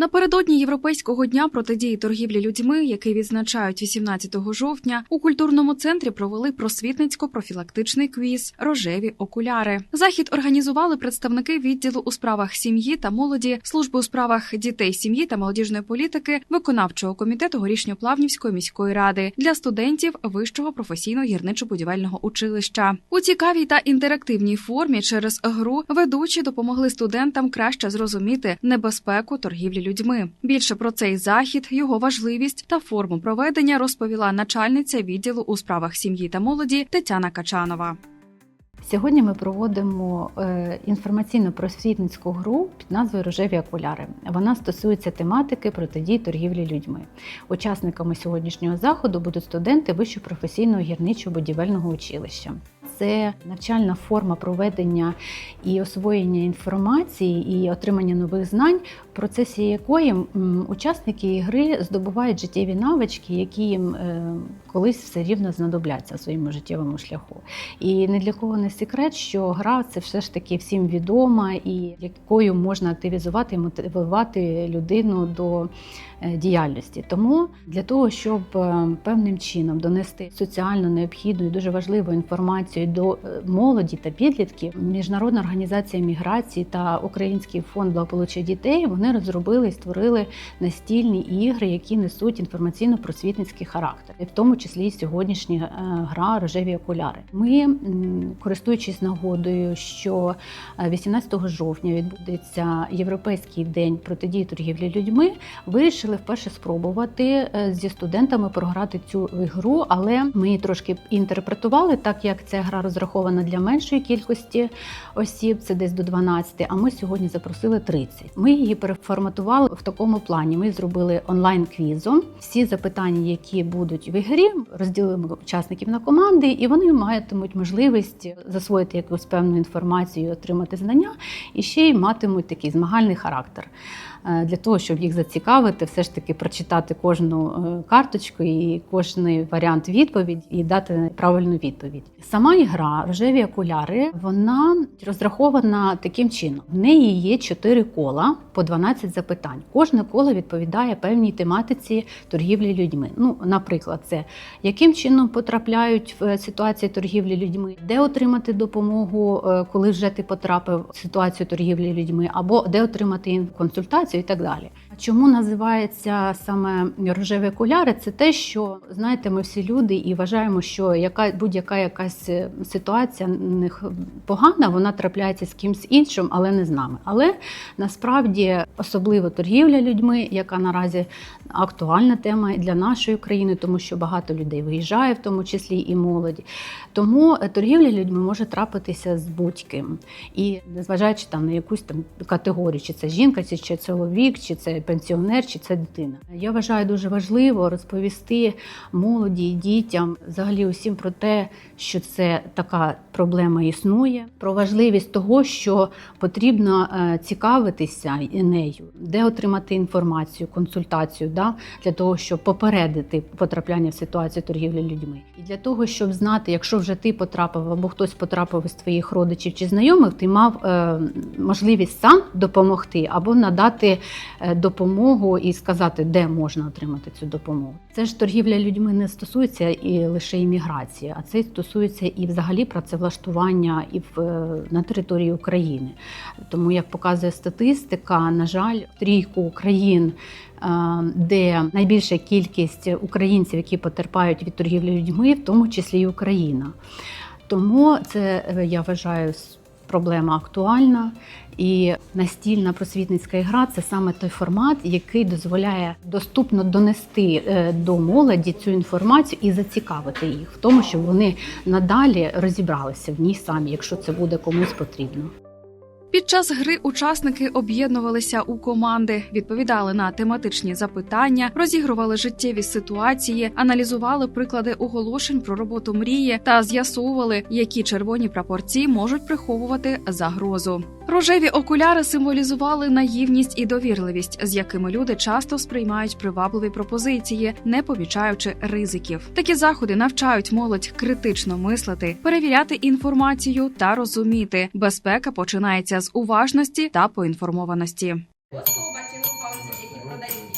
Напередодні Європейського дня протидії торгівлі людьми, який відзначають 18 жовтня, у культурному центрі провели просвітницько-профілактичний квіз Рожеві окуляри. Захід організували представники відділу у справах сім'ї та молоді, служби у справах дітей, сім'ї та молодіжної політики, виконавчого комітету горішньоплавнівської міської ради для студентів вищого професійно гірничо-будівельного училища. У цікавій та інтерактивній формі через гру ведучі допомогли студентам краще зрозуміти небезпеку торгівлі людьми. Більше про цей захід, його важливість та форму проведення розповіла начальниця відділу у справах сім'ї та молоді Тетяна Качанова. Сьогодні ми проводимо е, інформаційно-просвітницьку гру під назвою Рожеві окуляри. Вона стосується тематики протидії торгівлі людьми. Учасниками сьогоднішнього заходу будуть студенти Вищого професійного гірничо-будівельного училища. Це навчальна форма проведення і освоєння інформації і отримання нових знань, в процесі якої учасники ігри здобувають життєві навички, які їм е, колись все рівно знадобляться в своєму життєвому шляху. І не для кого не секрет, що гра це все ж таки всім відома, і якою можна активізувати і мотивувати людину до е, діяльності. Тому для того, щоб е, певним чином донести соціально необхідну і дуже важливу інформацію до е, молоді та підлітків, міжнародна організація міграції та Український фонд благополуччя дітей вони розробили і створили настільні ігри, які несуть інформаційно-просвітницький характер, в тому числі і сьогоднішня е, гра рожеві окуляри. Ми, користуючись нагодою, що е, 18 жовтня відбудеться Європейський день протидії торгівлі людьми, вирішили вперше спробувати е, зі студентами програти цю ігру, але ми її трошки інтерпретували, так як ця гра розрахована для меншої кількості осіб, це десь до 12, а ми сьогодні запросили 30. Ми її переформатували в такому плані. Ми зробили онлайн-квізом. Всі запитання, які будуть в ігрі, розділимо учасників на команди, і вони матимуть можливість засвоїти якусь певну інформацію, отримати знання, і ще й матимуть такий змагальний характер. Е, Для того, щоб їх зацікавити, все ж таки прочитати кожну е, карточку і кожний варіант відповідь і дати правильну відповідь. Сама ігра рожеві окуляри вона розрахована таким чином: в неї є чотири кола по 12 запитань. Кожне коло відповідає певній тематиці торгівлі людьми. Ну, наприклад, це яким чином потрапляють в ситуацію торгівлі людьми, де отримати допомогу, е, коли вже ти потрапив в ситуацію торгівлі людьми, або де отримати консультацію і так далі. Чому називається саме рожеві окуляри? Це те, що знаєте, ми всі люди і вважаємо, що яка будь-яка якась е, ситуація не погана, вона трапляється з кимсь іншим, але не з нами. Але насправді особливо торгівля людьми, яка наразі актуальна тема для нашої країни, тому що багато людей виїжджає, в тому числі і молоді. Тому е, торгівля людьми може трапитися з будь-ким. І незважаючи там на якусь там категорію, чи це жінка, чи це чоловік, чи це пенсіонер, чи це дитина. Я вважаю дуже важливо розповісти молоді дітям, взагалі усім про те, що це така проблема існує, про важливість того, що потрібно е, цікавитися нею, де отримати інформацію, консультацію, да, для того, щоб попередити потрапляння в ситуацію торгівлі людьми, і для того, щоб знати, якщо вже ти потрапив або хтось потрапив із твоїх родичів чи знайомих, ти мав е, можливість сам допомогти або надати е, допомогу і сказати, де можна отримати цю допомогу. Це ж торгівля людьми не стосується і лише імміграції, а це стосується і взагалі працевлаштування і в е, на території України. Тому, як показує статистика, на жаль, трійку країн. е, Де найбільша кількість українців, які потерпають від торгівлі людьми, в тому числі і Україна. Тому це е, я вважаю проблема актуальна. І настільна просвітницька гра це саме той формат, який дозволяє доступно донести е, до молоді цю інформацію і зацікавити їх в тому, щоб вони надалі розібралися в ній самі, якщо це буде комусь потрібно. Під час гри учасники об'єднувалися у команди, відповідали на тематичні запитання, розігрували життєві ситуації, аналізували приклади оголошень про роботу мрії та з'ясовували, які червоні прапорці можуть приховувати загрозу. Рожеві окуляри символізували наївність і довірливість, з якими люди часто сприймають привабливі пропозиції, не помічаючи ризиків. Такі заходи навчають молодь критично мислити, перевіряти інформацію та розуміти, безпека починається з уважності та поінформованості. Особа чи група осіб, які продають